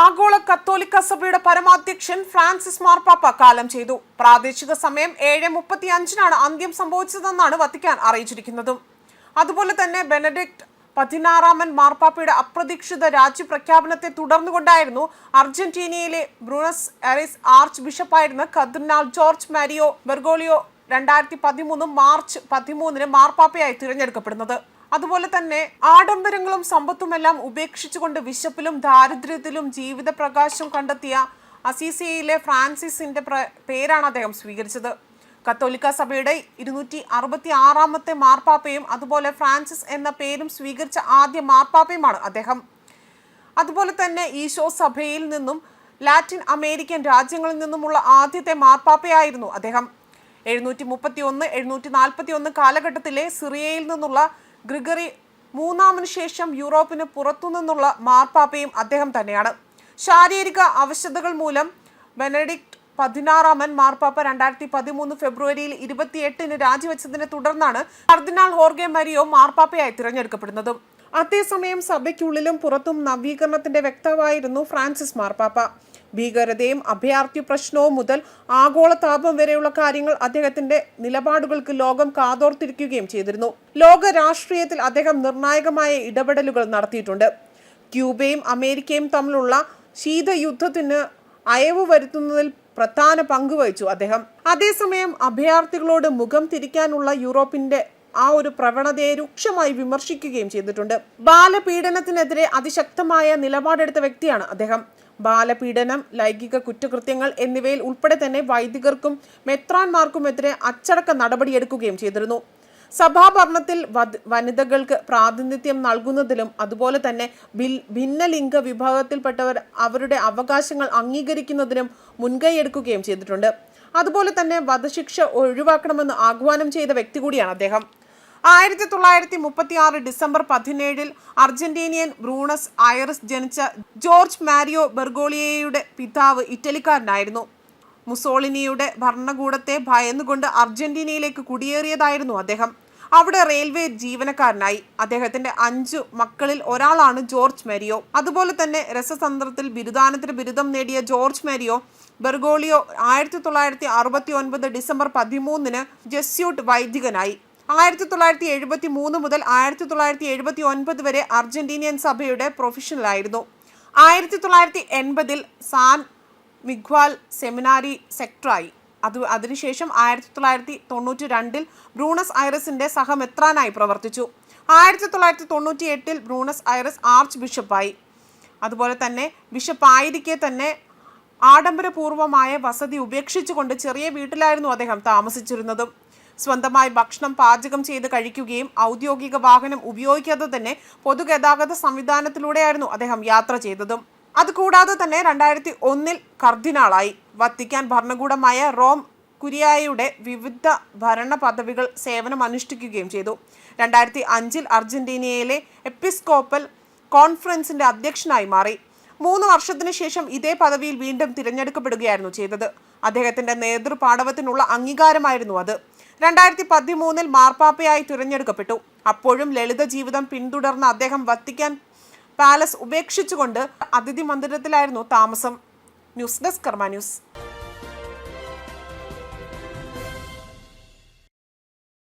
ആഗോള കത്തോലിക്ക സഭയുടെ പരമാധ്യക്ഷൻ ഫ്രാൻസിസ് മാർപ്പാപ്പ കാലം ചെയ്തു. പ്രാദേശിക സമയം ഏഴ് മുപ്പത്തി അഞ്ചിനാണ് അന്ത്യം സംഭവിച്ചതെന്നാണ് വത്തിക്കാൻ അറിയിച്ചിരിക്കുന്നത്. അതുപോലെ തന്നെ ബെനഡിക്ട് പതിനാറാമൻ മാർപ്പാപ്പയുടെ അപ്രതീക്ഷിത രാജ്യപ്രഖ്യാപനത്തെ തുടർന്നുകൊണ്ടായിരുന്നു അർജന്റീനയിലെ ബ്രൂണസ് എറിസ് ആർച്ച് ബിഷപ്പായിരുന്ന കർദിനാൾ ജോർജ് മാരിയോ ബെർഗോളിയോ രണ്ടായിരത്തി പതിമൂന്ന് മാർച്ച് പതിമൂന്നിന് മാർപ്പാപ്പയായി തിരഞ്ഞെടുക്കപ്പെടുന്നത്. അതുപോലെ തന്നെ ആഡംബരങ്ങളും സമ്പത്തുമെല്ലാം ഉപേക്ഷിച്ചുകൊണ്ട് വിശപ്പിലും ദാരിദ്ര്യത്തിലും ജീവിത പ്രകാശം കണ്ടെത്തിയ അസീസിയയിലെ ഫ്രാൻസിസിന്റെ പേരാണ് അദ്ദേഹം സ്വീകരിച്ചത്. കത്തോലിക്ക സഭയുടെ ഇരുന്നൂറ്റി അറുപത്തി ആറാമത്തെ മാർപ്പാപ്പയും അതുപോലെ ഫ്രാൻസിസ് എന്ന പേരും സ്വീകരിച്ച ആദ്യ മാർപ്പാപ്പയുമാണ് അദ്ദേഹം. അതുപോലെ തന്നെ ഈശോ സഭയിൽ നിന്നും ലാറ്റിൻ അമേരിക്കൻ രാജ്യങ്ങളിൽ നിന്നുമുള്ള ആദ്യത്തെ മാർപ്പാപ്പയായിരുന്നു അദ്ദേഹം. എഴുന്നൂറ്റി മുപ്പത്തി ഒന്ന് എഴുന്നൂറ്റി നാൽപ്പത്തി ഒന്ന് കാലഘട്ടത്തിലെ സിറിയയിൽ നിന്നുള്ള ഗ്രിഗറി മൂന്നാമന് ശേഷം യൂറോപ്പിന് പുറത്തുനിന്നുള്ള മാർപ്പാപ്പയും അദ്ദേഹം തന്നെയാണ്. ശാരീരിക അവശതകൾ മൂലം ബെനഡിക്ട് പതിനാറാമൻ മാർപ്പാപ്പ രണ്ടായിരത്തി പതിമൂന്ന് ഫെബ്രുവരിയിൽ ഇരുപത്തിയെട്ടിന് രാജിവെച്ചതിനെ തുടർന്നാണ് കർദിനാൾ ഹോർഗെ മരിയോ മാർപ്പാപ്പയായി തിരഞ്ഞെടുക്കപ്പെടുന്നത്. അതേസമയം സഭയ്ക്കുള്ളിലും പുറത്തും നവീകരണത്തിന്റെ വ്യക്തമായിരുന്നു ഫ്രാൻസിസ് മാർപ്പാപ്പ. ഭീകരതയും അഭയാർത്ഥി പ്രശ്നവും മുതൽ ആഗോള താപം വരെയുള്ള കാര്യങ്ങൾ അദ്ദേഹത്തിന്റെ നിലപാടുകൾക്ക് ലോകം കാതോർത്തിരിക്കുകയും ചെയ്തിരുന്നു. ലോക രാഷ്ട്രീയത്തിൽ അദ്ദേഹം നിർണായകമായ ഇടപെടലുകൾ നടത്തിയിട്ടുണ്ട്. ക്യൂബയും അമേരിക്കയും തമ്മിലുള്ള ശീതയുദ്ധത്തിന് അയവ് വരുത്തുന്നതിൽ പ്രധാന പങ്ക് വഹിച്ചു അദ്ദേഹം. അതേസമയം അഭയാർത്ഥികളോട് മുഖം തിരിക്കാനുള്ള യൂറോപ്പിന്റെ ആ ഒരു പ്രവണതയെ രൂക്ഷമായി വിമർശിക്കുകയും ചെയ്തിട്ടുണ്ട്. ബാലപീഡനത്തിനെതിരെ അതിശക്തമായ നിലപാടെടുത്ത വ്യക്തിയാണ് അദ്ദേഹം. ബാലപീഡനം ലൈംഗിക കുറ്റകൃത്യങ്ങൾ എന്നിവയിൽ ഉൾപ്പെടെ തന്നെ വൈദികർക്കും മെത്രാന്മാർക്കുമെതിരെ അച്ചടക്ക നടപടിയെടുക്കുകയും ചെയ്തിരുന്നു. സഭാഭരണത്തിൽ വനിതകൾക്ക് പ്രാതിനിധ്യം നൽകുന്നതിലും അതുപോലെ തന്നെ ഭിന്നലിംഗ വിഭാഗത്തിൽപ്പെട്ടവർ അവരുടെ അവകാശങ്ങൾ അംഗീകരിക്കുന്നതിനും മുൻകൈയെടുക്കുകയും ചെയ്തിട്ടുണ്ട്. അതുപോലെ തന്നെ വധശിക്ഷ ഒഴിവാക്കണമെന്ന് ആഹ്വാനം ചെയ്ത വ്യക്തി കൂടിയാണ് അദ്ദേഹം. ആയിരത്തി തൊള്ളായിരത്തി മുപ്പത്തി ആറ് ഡിസംബർ പതിനേഴിൽ അർജന്റീനിയൻ ബ്രൂണസ് ഐറിസ് ജനിച്ച ജോർജ് മാരിയോ ബെർഗോളിയയുടെ പിതാവ് ഇറ്റലിക്കാരനായിരുന്നു. മുസോളിനിയുടെ ഭരണകൂടത്തെ ഭയന്നുകൊണ്ട് അർജന്റീനയിലേക്ക് കുടിയേറിയതായിരുന്നു അദ്ദേഹം. അവിടെ റെയിൽവേ ജീവനക്കാരനായി. അദ്ദേഹത്തിന്റെ അഞ്ചു മക്കളിൽ ഒരാളാണ് ജോർജ് മാരിയോ. അതുപോലെ തന്നെ രസതന്ത്രത്തിൽ ബിരുദാനത്തിന് ബിരുദം നേടിയ ജോർജ് മാരിയോ ബെർഗോളിയോ ആയിരത്തി തൊള്ളായിരത്തി അറുപത്തി ഒൻപത് ഡിസംബർ പതിമൂന്നിന് ജസ്യൂട്ട് വൈദികനായി. ആയിരത്തി തൊള്ളായിരത്തി എഴുപത്തി മൂന്ന് മുതൽ ആയിരത്തി തൊള്ളായിരത്തി എഴുപത്തി ഒൻപത് വരെ അർജന്റീനിയൻ സഭയുടെ പ്രൊഫഷണലായിരുന്നു. ആയിരത്തി തൊള്ളായിരത്തി എൺപതിൽ സാൻ മിഗ്വാൽ സെമിനാരി സെക്ടറായി. അത് അതിനുശേഷം ആയിരത്തി തൊള്ളായിരത്തി തൊണ്ണൂറ്റി രണ്ടിൽ ബ്രൂണസ് ഐറസിന്റെ സഹമെത്രാനായി പ്രവർത്തിച്ചു. ആയിരത്തി തൊള്ളായിരത്തി തൊണ്ണൂറ്റി എട്ടിൽ ബ്രൂണസ് ഐറസ് ആർച്ച് ബിഷപ്പായി. അതുപോലെ തന്നെ ബിഷപ്പായിരിക്കെ തന്നെ ആഡംബരപൂർവമായ വസതി ഉപേക്ഷിച്ചുകൊണ്ട് ചെറിയ വീട്ടിലായിരുന്നു അദ്ദേഹം താമസിച്ചിരുന്നതും. സ്വന്തമായി ഭക്ഷണം പാചകം ചെയ്ത് കഴിക്കുകയും ഔദ്യോഗിക വാഹനം ഉപയോഗിക്കാതെ തന്നെ പൊതുഗതാഗത സംവിധാനത്തിലൂടെയായിരുന്നു അദ്ദേഹം യാത്ര ചെയ്തതും. അതുകൂടാതെ തന്നെ രണ്ടായിരത്തി ഒന്നിൽ കർദിനാളായി. വത്തിക്കാൻ ഭരണകൂടമായ റോം കുര്യായയുടെ വിവിധ ഭരണ പദവികൾ സേവനം അനുഷ്ഠിക്കുകയും ചെയ്തു. രണ്ടായിരത്തി അഞ്ചിൽ അർജന്റീനയിലെ എപ്പിസ്കോപ്പൽ കോൺഫറൻസിന്റെ അധ്യക്ഷനായി മാറി. മൂന്ന് വർഷത്തിനു ശേഷം ഇതേ പദവിയിൽ വീണ്ടും തിരഞ്ഞെടുക്കപ്പെടുകയായിരുന്നു ചെയ്തത്. അദ്ദേഹത്തിന്റെ നേതൃപാടവത്തിനുള്ള അംഗീകാരമായിരുന്നു അത്. രണ്ടായിരത്തി പതിമൂന്നിൽ മാർപ്പാപ്പയായി തിരഞ്ഞെടുക്കപ്പെട്ടു. അപ്പോഴും ലളിത ജീവിതം പിന്തുടർന്ന അദ്ദേഹം വത്തിക്കാൻ പാലസ് ഉപേക്ഷിച്ചുകൊണ്ട് അതിഥി മന്ദിരത്തിലായിരുന്നു താമസം. News desk Karma news.